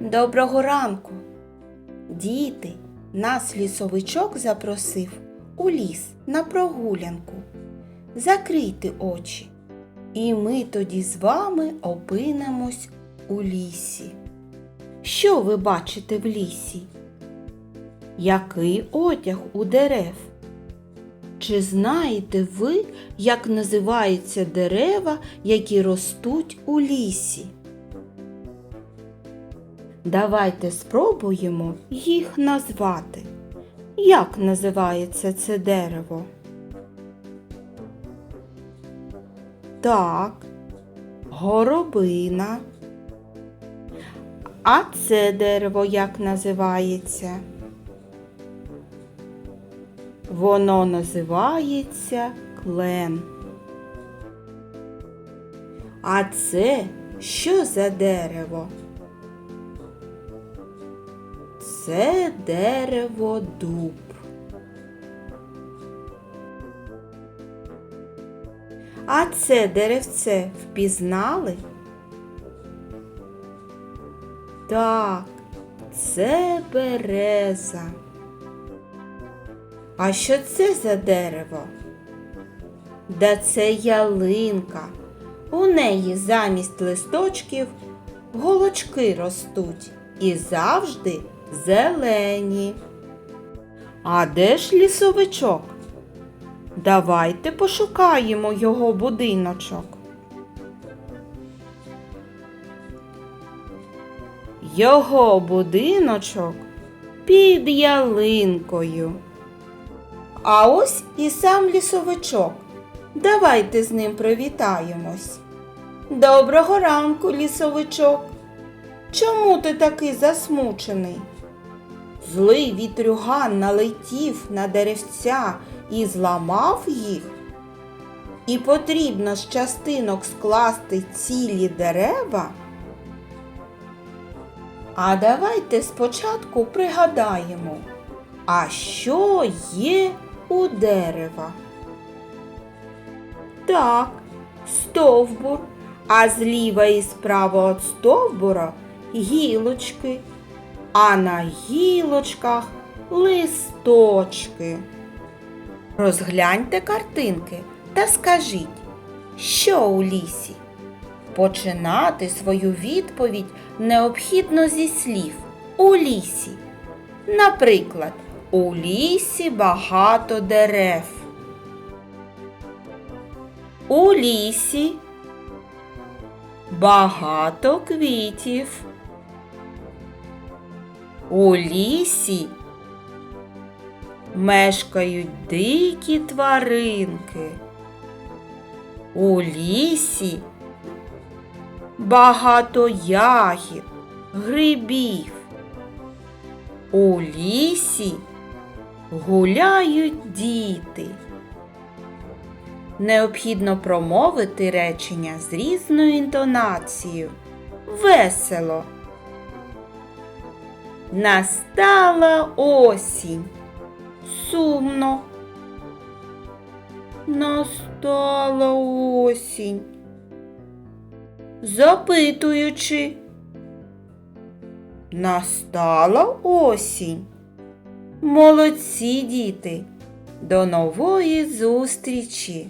Доброго ранку. Діти, нас лісовичок запросив у ліс на прогулянку. Закрийте очі, і ми тоді з вами опинемось у лісі. Що ви бачите в лісі? Який одяг у дерев? Чи знаєте ви, як називаються дерева, які ростуть у лісі? Давайте спробуємо їх назвати. Як називається це дерево? Так, горобина. А це дерево як називається? Воно називається клен. А це що за дерево? Це дерево дуб. А це деревце впізнали? Так, це береза. А що це за дерево? Да це ялинка. У неї замість листочків голочки ростуть і завжди зелені. А де ж лісовичок? Давайте пошукаємо його будиночок. Його будиночок під ялинкою. А ось і сам лісовичок. Давайте з ним привітаємось. Доброго ранку, лісовичок. Чому ти такий засмучений? Злий вітрюган налетів на деревця і зламав їх. І потрібно з частинок скласти цілі дерева. А давайте спочатку пригадаємо, а що є у дерева? Так, стовбур, а зліва і справа від стовбура гілочки, а на гілочках листочки. Розгляньте картинки та скажіть, що у лісі? Починати свою відповідь необхідно зі слів у лісі. Наприклад, у лісі багато дерев. У лісі багато квітів. У лісі мешкають дикі тваринки. У лісі багато ягід, грибів. У лісі гуляють діти. Необхідно промовити речення з різною інтонацією. Весело. Настала осінь. Сумно. Настала осінь. Запитуючи. Настала осінь. Молодці діти. До нової зустрічі!